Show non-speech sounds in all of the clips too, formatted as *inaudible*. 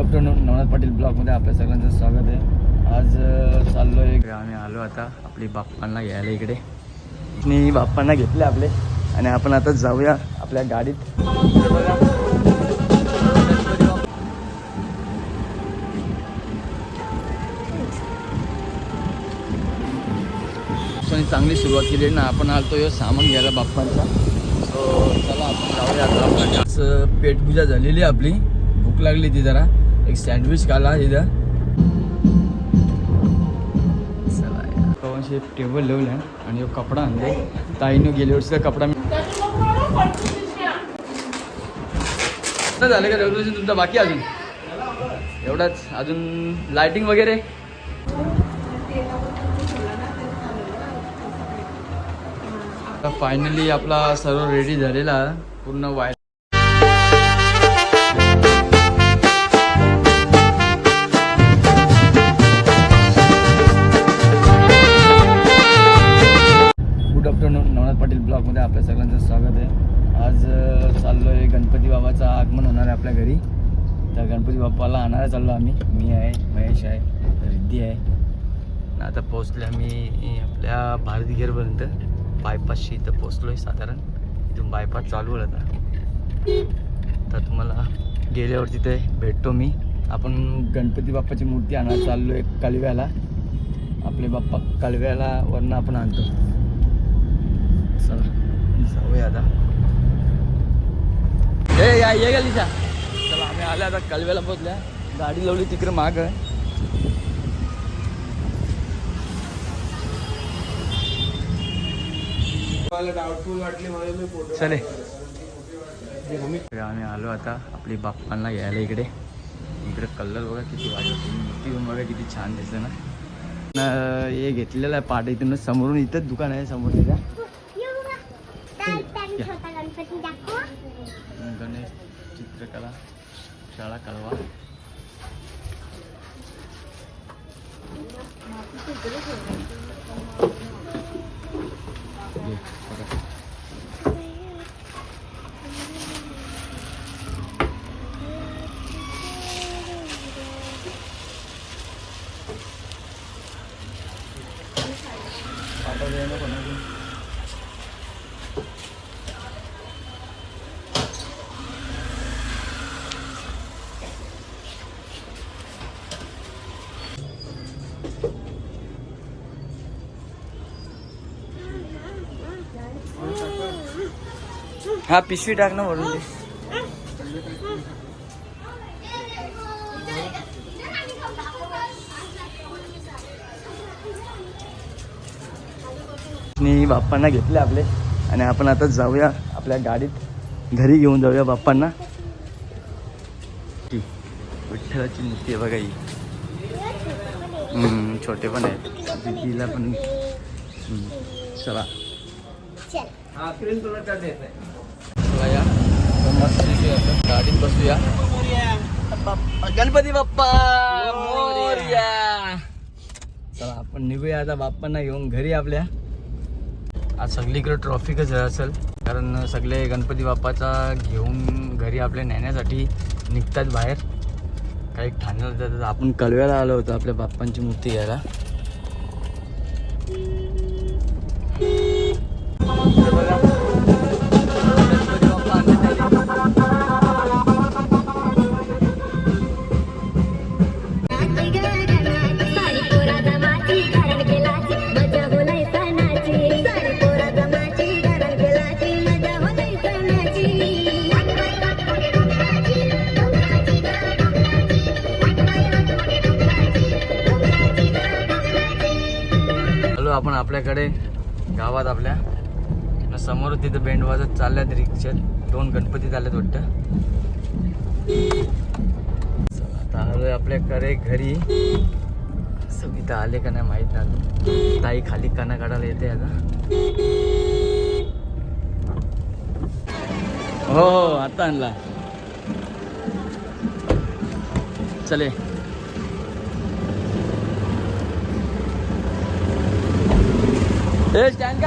Afternoon Navnath Patil ब्लॉगमध्ये आपल्या सगळ्यांचं स्वागत आहे. आज चाललो आहे आम्ही आलो आता आपली बाप्पांना घ्यायला इकडे. मी बाप्पांना घेतले आपले. आणि आपण आता जाऊया आपल्या गाडीत. चांगली सुरुवात केली आहे ना आपण आलतो यो सामान घ्यायला बाप्पांचा. सो चला आपण जाऊया आता. आपल्या पेटपूजा झालेली आहे आपली. भूक लागली ती जरा. एक सँडविच खाला तिथं टेबल लावलं आणि एक कपडा आणले ताईनं गेल्या वर्षीचा कपडा झालं का रेव्होल्युशन तुमचा बाकी अजून? एवढाच. अजून लाइटिंग वगैरे? फायनली आपला सर्व रेडी झालेला. पूर्ण वाय ब्लॉगमध्ये आपल्या सगळ्यांचं स्वागत आहे. आज चाललो आहे गणपती बाबाचं आगमन होणार आहे आपल्या घरी. तर गणपती बाप्पाला आणायला चाललो आम्ही. मी आहे महेश आहे रिद्धी आहे. आता पोचले आम्ही आपल्या भारती गेअरपर्यंत बायपासशी इथं पोचलो आहे साधारण. इथून बायपास चालू आहे आता. तर तुम्हाला गेल्यावर तिथे भेटतो मी. आपण गणपती बाप्पाची मूर्ती आणायला चाललो आहे कालव्याला. आपले बाप्पा कालव्याला वरनं आपण आणतो. चला. जाऊया आता. ए या ये गलीचा चला आम्ही आल्या आता कालव्याला पोचल्या गाडी लावली तिकडे माग आहे. चले. आम्ही आलो आता आपली बाप्पांना घ्यायला इकडे. इकडे कलर बघा किती वाजत मूर्ती पण बघा किती छान दिसते ना. हे घेतलेलं आहे पाट इथून. समोरून इथंच दुकान आहे समोर तिच्या गणेश चित्रकला शाळा कळवा घे, बघा. हा पिशवी टाक ना वरून ते मी बाप्पांना घेतले आपले आणि आपण आता जाऊया आपल्या गाडीत. घरी घेऊन जाऊया बाप्पांना. विठ्ठलाची मूर्ती आहे बघा ही. हम्म, छोटे पण आहेत. दिदीला पण. चला. मस्त गाडीत बसूया. गणपती बाप्पा! मोरया! चला आपण निघूया आता बाप्पांना घेऊन घरी आपल्या. आज सगळीकडे ट्रॉफिकच असेल. कारण सगळे गणपती बाप्पाचा घेऊन घरी आपल्या नेण्यासाठी निघतात बाहेर. काही ठाण्याला जातात. आपण कलव्याला आलो होतो आपल्या बाप्पांची मूर्ती घ्यायला. बघा. आपल्याकडे गावात आपल्यासमोर तिथं बेंड वाजत चालल्यात रिक्षात. दोन गणपती चालल्यात वाटतं. आता आलोय आपल्याकडे घरी. सविता आले का नाही माहीत नाही अजून. ताई खाली काना काढायला येते आता. हो हो आता आणला. चले. ए स्टँड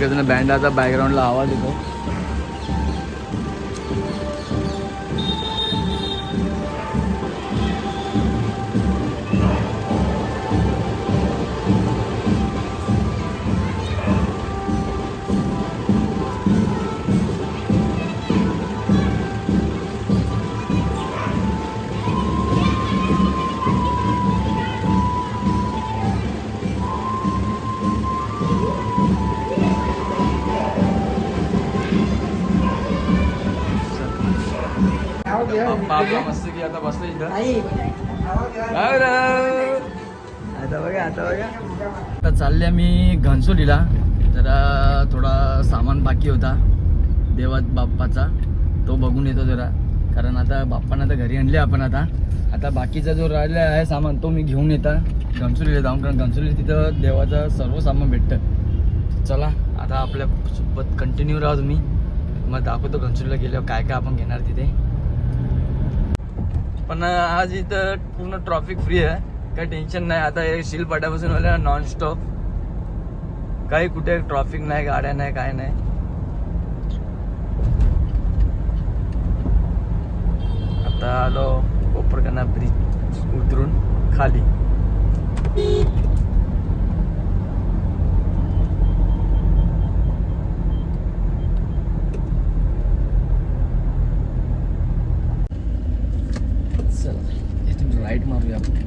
का बँडाचा बॅकग्राऊंडला आवाज येतो. मस्त की आता बसलो इथं? आता बघा आता बघा. आता चालले मी घनसोलीला. जरा थोडा सामान बाकी होता. देवा बाप्पाचा. तो बघून येतो जरा. कारण आता बाप्पांना तर घरी आणले आपण आता. आता बाकीचा जो राहिला आहे सामान तो मी घेऊन येता. घनसोलीला जाऊन कारण घनसोली तिथं देवाचं सर्व सामान भेटतं. चला आता आपल्यासोबत कंटिन्यू राहा तुम्ही. मग दाखवतो घनसोलीला गेल्यावर काय काय आपण घेणार तिथे. पण आज इथं पूर्ण ट्रॉफिक फ्री आहे. काही टेन्शन नाही. आता हे शिल पाट्यापासून आल्या नॉन स्टॉप काही कुठे ट्रॉफिक नाही गाड्या नाही काय नाही. आता आलो कोपरकना ब्रिज उतरून खाली चला इथून राईट मारूया आपण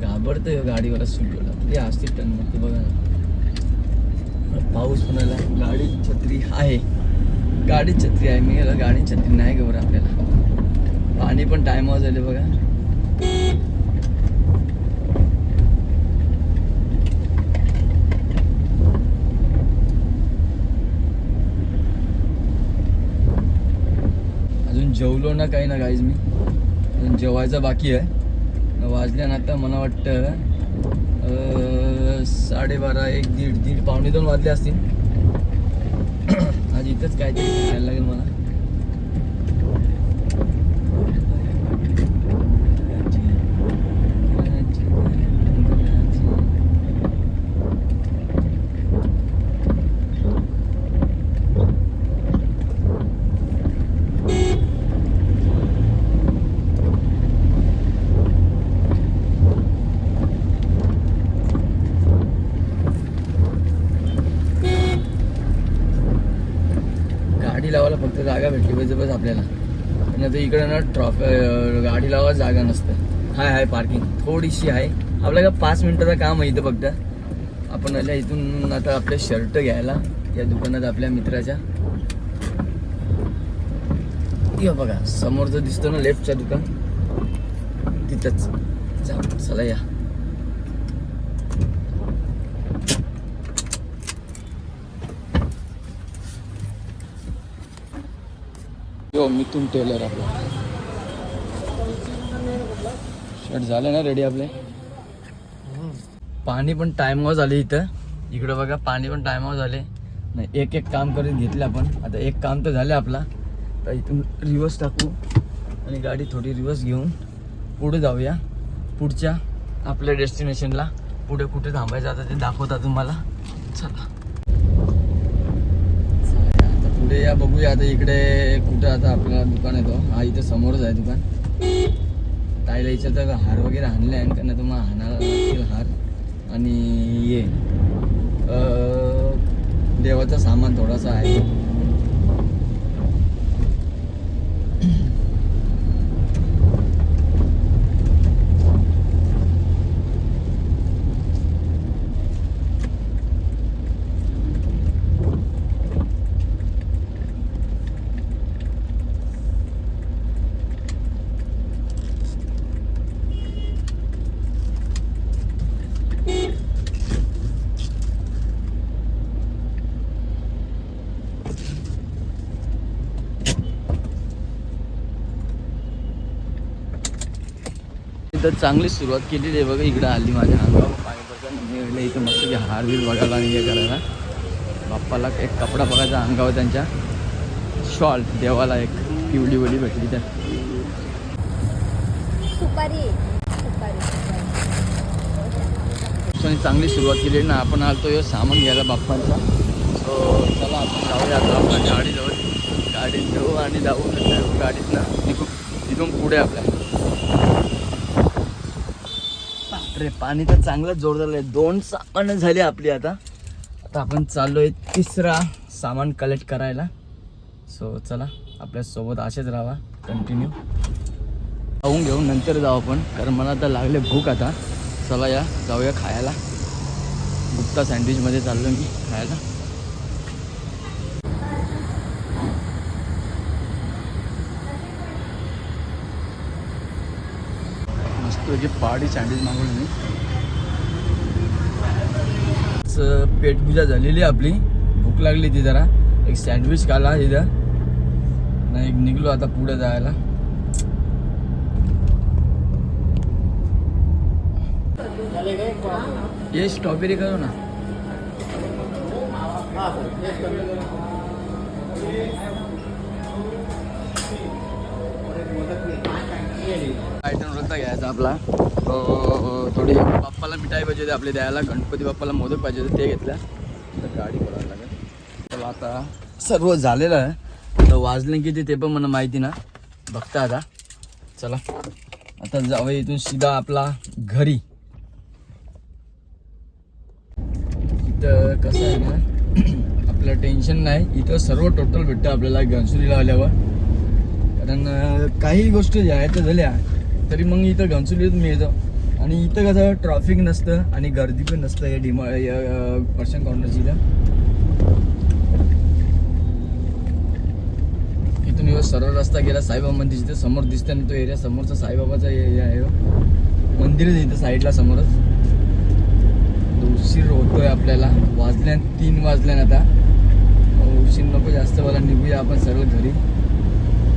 घाबरतोय गाडीवाला सुटवला ते असते टन ते बघा ना पाऊस पण आला गाडी छत्री आहे गाडी छत्री आहे मी याला गाडी छत्री नाही गवर आपल्याला पाणी पण टायमावर झाले बघा अजून जेवलो ना काही ना काहीच मी. जेवायचं बाकी आहे. वाजल्या ना आता मला वाटतं साडेबारा एक दीड दीड पावणे दोन वाजले असतील. *clears throat* आज इथंच काहीतरी खायला लागेल मला गाडी लावायला फक्त जागा भेटली आपल्याला. आणि आता इकडे ना ट्रॉफ गाडी लावायला जागा नसते. हाय हाय पार्किंग थोडीशी आहे. आपल्याला पाच मिनटाचं काम आहे इथं फक्त. आपण आल्या इथून आता आपले शर्ट घ्यायला. या दुकानात आपल्या मित्राच्या. बघा समोरचं दिसतं ना लेफ्टचं दुकान? तिथंच. जा चला या. मिथून टेलर आपला. शर्ट झाले ना रेडी आपले? पाणी पण टायमावर झाले इथं. इकडं बघा पाणी पण टायमावर झाले. नाही एक एक काम करून घेतलं आपण. आता एक काम तर झालं आपला. तर इथून रिवर्स टाकू आणि गाडी थोडी रिवर्स घेऊन पुढे जाऊया. पुढच्या आपल्या डेस्टिनेशनला पुढे कुठे थांबायचं आता ते दाखवता तुम्हाला. चला. पुढे या बघूया. आता इकडे कुठं आता आपल्याला दुकान येतो हा इथे समोरच आहे दुकान. ताईला इच्छा तर हार वगैरे आणले आहे कारण तुम्हाला हाणाला लागतील हार. आणि ये. देवाचं सामान थोडासा आहे. इथं चांगली सुरुवात केलेली आहे बघा इकडं आली माझ्या अंगावर पाणी पडतं इथं मस्त की हार बीर बघायला आणि हे करायला. बाप्पाला एक कपडा बघायचा अंगावर त्यांच्या. शॉल देवाला एक पिवली वली भेटली तर चांगली सुरुवात केली ना आपण आलतो हे सामान घ्यायला बाप्पांचा. सो चला आपण जाऊया आता आपल्या गाडीजवळ. गाडीत जाऊ आणि जाऊ गाडीतनं निघू. तिथून पुढे आपल्या. बापरे पाणी तर चांगलंच जोर झालं आहे दोन सामान झाली आपली आता. आता आपण चाललो आहे तिसरा सामान कलेक्ट करायला. सो चला आपल्यासोबत असेच राहा. कंटिन्यू खाऊन घेऊन नंतर जाऊ आपण. कारण मला आता लागले भूक आता. चला या जाऊया खायला. गुप्ता सँडविचमध्ये चाललो मी खायला. मस्त पहाडी सँडविच मागवलं मी पेटपूजा झालेली आहे आपली. भूक लागली ती जरा. एक सँडविच खाला तिथं नाही निघलो आता पुढे जायला. ये स्ट्रॉबेरी करू ना. आयटम घ्यायचा आपला. थोडी बाप्पाला मिठाई पाहिजे होती आपली द्यायला. गणपती बाप्पाला मोदक पाहिजे होते ते घेतल्या. तर गाडी बोलायला लागेल. तर आता सर्व झालेलं आहे. तर वाजले किती ते पण मला माहिती ना. बघता आता. चला. आता जाऊया इथून सीधा आपला घरी. इथं कसं आहे ना *clears throat* आपलं टेन्शन नाही. इथं सर्व टोटल भेटतं आपल्याला घनसुरीला आल्यावर. कारण काही गोष्टी ज्या आहेत झाल्या. तरी मग इथं घनसुलीत मिळतं. आणि इथं कसं ट्रॅफिक नसतं आणि गर्दी पण नसतं या डिमा या पर्सन कॉर्नरची इथून येऊ सरळ रस्ता गेला साईबाबा मंदिर जिथे समोर दिसतं आणि तो एरिया समोरचा साईबाबाचा एरिया आहे. मंदिरच मंदिर आहे इथं साईडला समोरच. उशीर होतोय आपल्याला. वाजल्यान तीन वाजल्यान आता. उशीर नको जास्त मला निघूया आपण सरळ घरी.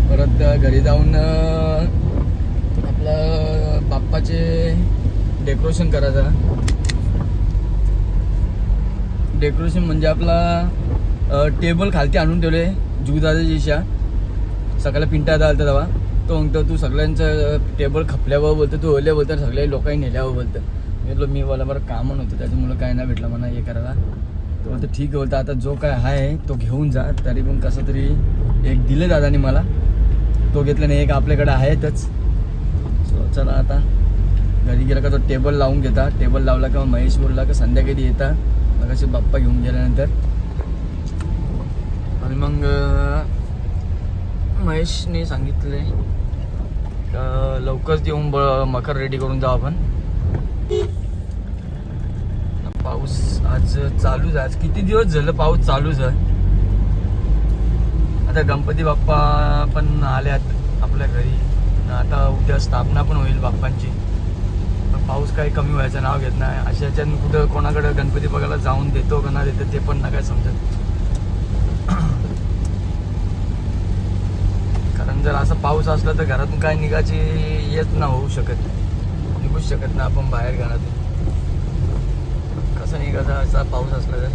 परत घरी जाऊन आपलं बाप्पाचे डेकोरेशन करायचं डेकोरेशन म्हणजे आपला टेबल खालती आणून ठेवले जुगदादाची इशा सगळ्या पिंटा आलता तेव्हा तो म्हणतो तू सगळ्यांचं टेबल खपल्यावर बोलतो तू ओल्या बोलतो सगळ्या लोकांनी नेल्यावर बोलतं. मी म्हटलं मी बोला बरं कामं नव्हतं त्याच्यामुळं काय नाही भेटलं मला हे करायला. तो म्हणतो ठीक आहे बोलतो आता जो काय आहे तो घेऊन जा तरी पण कसं तरी एक दिले दादाने मला. तो घेतला नाही एक आपल्याकडे आहेतच. चला आता. घरी गेला का तो टेबल लावून घेता. टेबल लावला का मग महेश बोलला का संध्याकाळी येता. मग असे बाप्पा घेऊन गेल्यानंतर. आणि मग महेशने सांगितले का लवकरच येऊन ब मकर रेडी करून जाऊ आपण. पाऊस आज चालूच आहे. आज किती दिवस झालं पाऊस चालूच आहे. आता गणपती बाप्पा पण आल्यात आपल्या घरी. आता उद्या स्थापना पण होईल बाप्पांची. पाऊस काही कमी व्हायचं नाव घेत नाही. अशा कुठं कोणाकडे गणपती बघायला जाऊन देतो का ना देतो ते पण ना काय समजत कारण जर असा पाऊस असला तर घरातून काय निघायची येत ना होऊ शकत निघूच शकत ना आपण बाहेर घरातून. कसं निघायचं असा पाऊस असला तर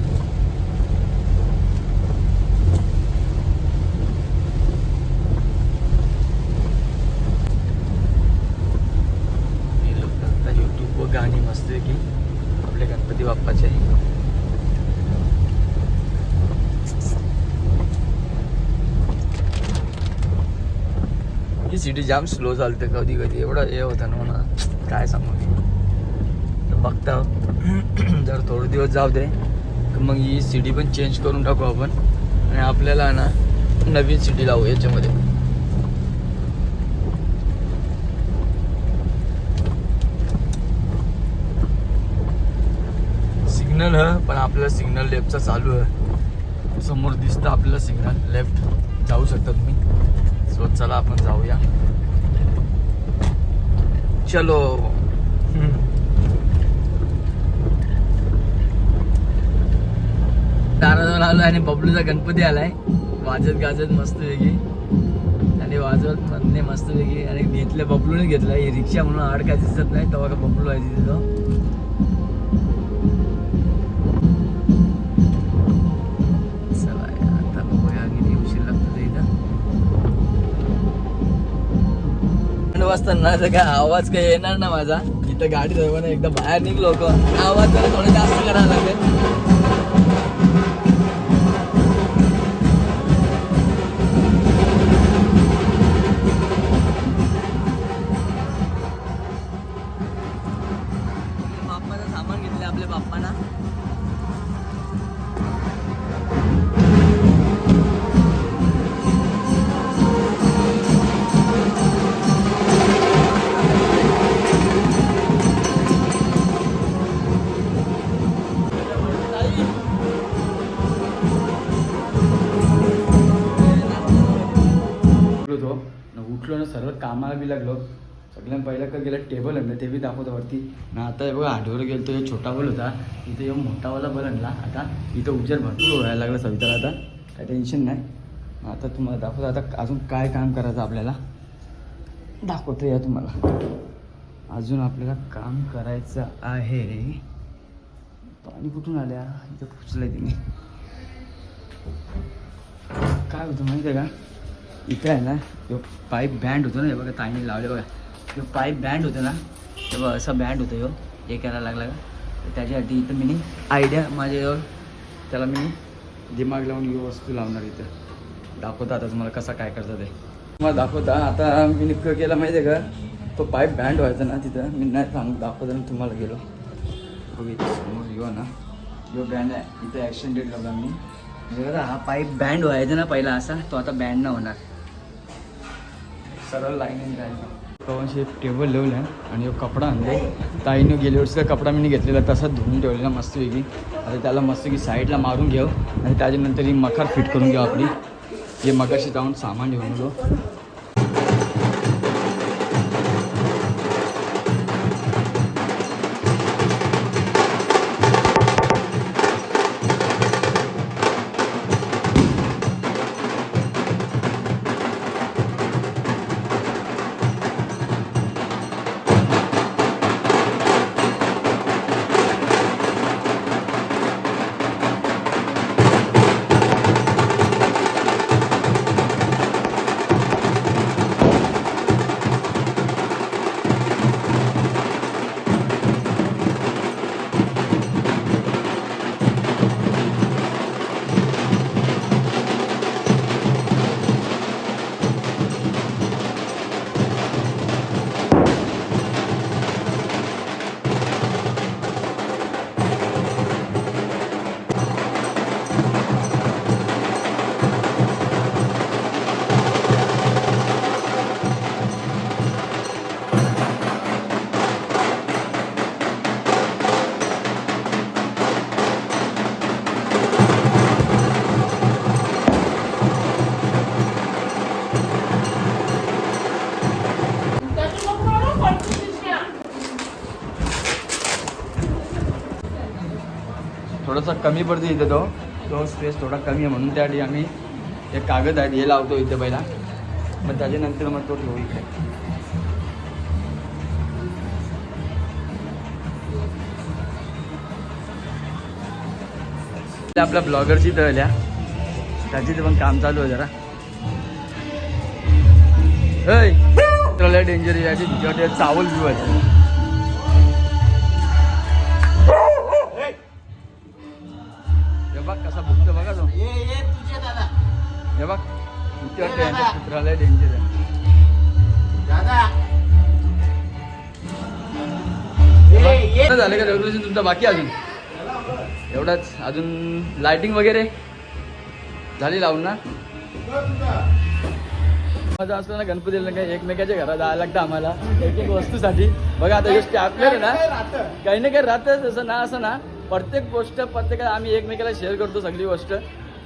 मी लोक आता यूट्यूबवर गाणी मस्त की आपले गणपती बाप्पाचे ही सिटी जाम स्लो चालते कधी कधी. एवढं हे होतं ना म्हणा काय सांगू? तर बघता. *clears throat* जर थोडे दिवस जाऊ दे. तर मग ही सिटी पण चेंज करून टाकू आपण. आणि आपल्याला ना नवीन सिटी लावू याच्यामध्ये. सिग्नल ह पण आपल्याला सिग्नल लेफ्टचा चालू आहे. समोर दिसतं आपल्याला सिग्नल लेफ्ट जाऊ शकता तुम्ही. सो चला आपण जाऊया. चलो. दाराजवळ आलो आणि बबलूचा गणपती आलाय. वाजत गाजत मस्त वेगळी आणि वाजवत म्हणणे मस्त वेगळी आणि घेतलं बबलूने घेतलं ही रिक्षा म्हणून आड काय दिसत नाही. तेव्हा का बबलू आहे तिथं. वाजताना तर काय आवाज काही येणार ना माझा इथं गाडी सर्वांना एकदा बाहेर निघलो लोक आवाज जरा थोडं जास्त करायला सगळ्यांना टेबल आणलं ते बी दाखवतो वरती. ना आता हे बघा आठवर गेलो तो छोटा बल होता. इथे येऊन मोठावाला बल आणला. आता इथं उजेड भरपूर व्हायला लागला सविताला आता. काय टेन्शन नाही. आता तुम्हाला दाखवतो. आता अजून काय काम करायचं आपल्याला? दाखवतो या तुम्हाला. अजून आपल्याला काम करायचं आहे. पाणी कुठून आल्या? इथं पुचलं तिने. काय होतं माहिती आहे का? इथं आहे ना पाईप बँड होतो ना हे बघा ताईने लावले बघा. तो पाईप बँड होतं ना तेव्हा असा बँड होतं यो हे करायला लागला. का तर त्याच्यासाठी इथं मी आयडिया माझ्याजवळ त्याला मी दिमाग लावून ही वस्तू लावणार इथं. दाखवता आता तुम्हाला कसा काय करता ते. तुम्हाला दाखवता. आता मी निक्क केला माहिती आहे का? तो पाईप बँड व्हायचा ना तिथं. मी नाही सांग दाखवता ना तुम्हाला गेलो. समोर यो ना यो बँड आहे. इथं ॲक्सिडेंट लावला मी. म्हणजे हा पाईप बँड व्हायचा ना पहिला असा तो आता बँड ना होणार. सरळ लाईन राहायचा कवनशी एक टेबल लावलं आहे आणि एक कपडा आणले. ताईनं गेल्या वर्षीचा कपडा मी घेतलेला तसा धुवून ठेवलेला मस्तपैकी आता त्याला मस्तपैकी साईडला मारून घेऊ आणि त्याच्यानंतर ही मखार फिट करून घेऊ आपली. जे मगाशी जाऊन सामान घेऊन आलो. थोडासा कमी पडतो इथे तो. तो स्पेस थोडा कमी आहे म्हणून त्यासाठी आम्ही हे कागद आहेत हे लावतो इथे पहिला. मग त्याच्यानंतर मग तो ठेवू इकडे आपल्या ब्लॉगरची तळल्या. त्याची पण काम चालू आहे जरा. ऐ डेंजर याची चावल बिवल आहे हे बघ भीती वाटते यांच्या कुत्राला डेंजर आहे. झालं का रेव्होल्युशन तुमचं? बाकी अजून? एवढाच. अजून लाइटिंग वगैरे? झाली लावून ना? माझं असतं ना गणपतीला काय एकमेकाच्या घरात जायला लागतं आम्हाला. एक एक वस्तूसाठी. बघा आता हे आपल्याला ना काही ना काही राहतं तसं ना असं ना. प्रत्येक गोष्ट प्रत्येकाला आम्ही एकमेकाला शेअर करतो सगळी गोष्ट.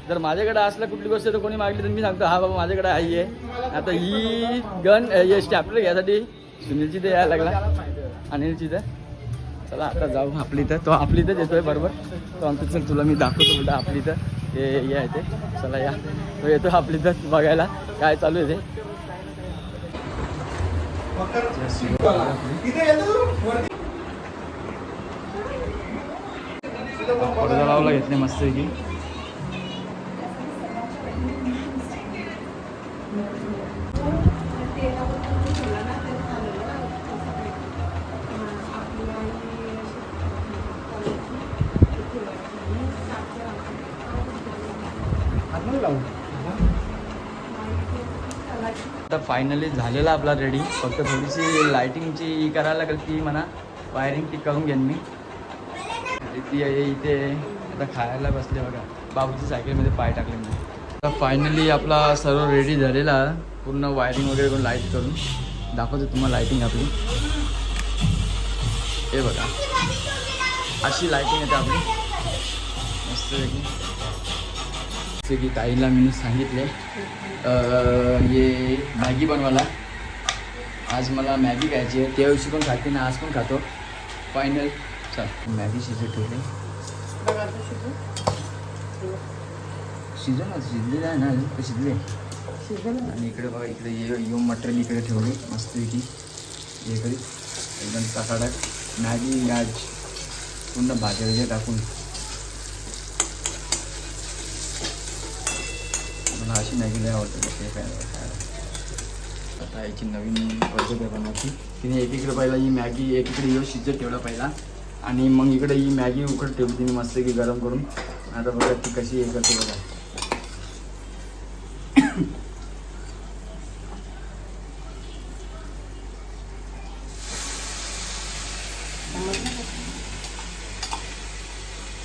जर माझ्याकडे असलं कुठली गोष्ट तर कोणी मागली तर मी सांगतो हा बाबा माझ्याकडे आहे आहे. आता ही गन हे स्टॅप्टर घ्यायसाठी सुनीलची तर यायला लागला. अनिलची तर. चला आता जाऊ आपली इथं तो आपली तर येतोय बरोबर. तो आमचं चल तुला मी दाखवतो बेटा आपली इथं हे या आहे ते. चला या. तो येतो आपली इथं बघायला. काय चालू आहे ते? पडदा लावला घेतले मस्त की आता फायनली झालेला आपला रेडी फक्त थोडीशी लायटिंगची करायला लागेल ती म्हणा. वायरिंग ती करून घेईन मी. आणि ती आहे इथे. आता खायला बसले बघा. बाबूची सायकलमध्ये पाय टाकले मी आता फायनली आपला सर्व रेडी झालेला. पूर्ण वायरिंग वगैरे करून लाइट करून. दाखवतो तुम्हाला लाईटिंग आपली. हे बघा. अशी लाईटिंग येते आपली. मस्त जसे की ताईला मी सांगितले. अं, ये मॅगी बनवायला. आज मला मॅगी खायची आहे. त्या दिवशी पण खाते ना आज पण खातो. फायनल चल. मॅगी ठेवले. शिजू. शिजव ना शिजले आहे ना अजून शिजले? शिजलं ना. आणि इकडे बघा इकडे ये यो मटेरियल इकडे ठेवली मस्तपैकी हे करी. एकदम टकाटक मॅगी आज पूर्ण भाज्या वगैरे टाकून. मला अशी मॅगी लय आवडते ते खायला खायला. आता याची नवीन पद्धत आहे बनवायची. तिने एकीकडे पहिला ही मॅगी एकीकडे यो शिजत ठेवला पहिला. आणि मग इकडे ही मॅगी उकड ठेवली तिने मस्त की गरम करून. आता बघा ती कशी हे करते बघा.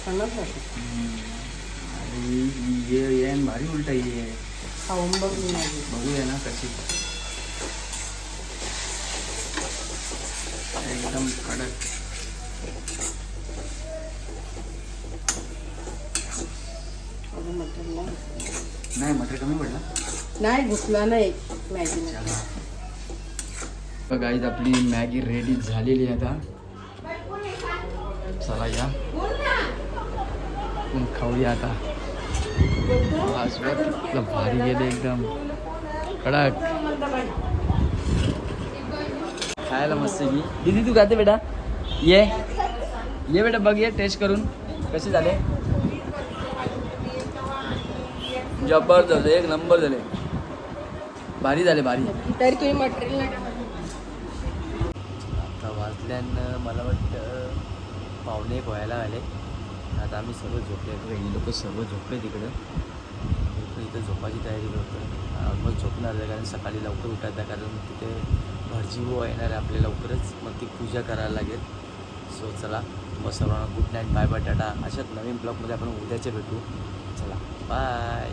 समजलं आणि ये ये आणि भारी उलटा मी नाही. बघूया ना कशी एकदम कडक नाही मटर कमी पडला? नाही घुसला नाही मॅगी. इथं आपली मॅगी रेडी झालेली आहे आता. चला या. मग खाऊया आता? भारी गेले एकदम. कडक. खायला मस्त की दीदी तू खाते बेटा? ये. ये बेटा बघ ये टेस्ट करून. कसे झाले? जबरदस्त एक नंबर झाले. भारी झाले भारी. तरी तुम्ही मटेरियल आता वाजल्यानं मला वाटतं पाहुणे पोहायला आले. आता आम्ही सर्व झोपले. ही लोक सर्व झोपले तिकडं. इथं झोपायची तयारी करतो ऑलमोस्ट झोपणार आहे कारण सकाळी लवकर उठायचं कारण तिथे भटजी बुवा येणार आहे आपल्या लवकरच. मग ती पूजा करायला लागेल. सो चला. मग सर्वांना good night bye bye ta-ta अशाच नवीन ब्लॉगमध्ये आपण उद्याचे भेटू. चला. बाय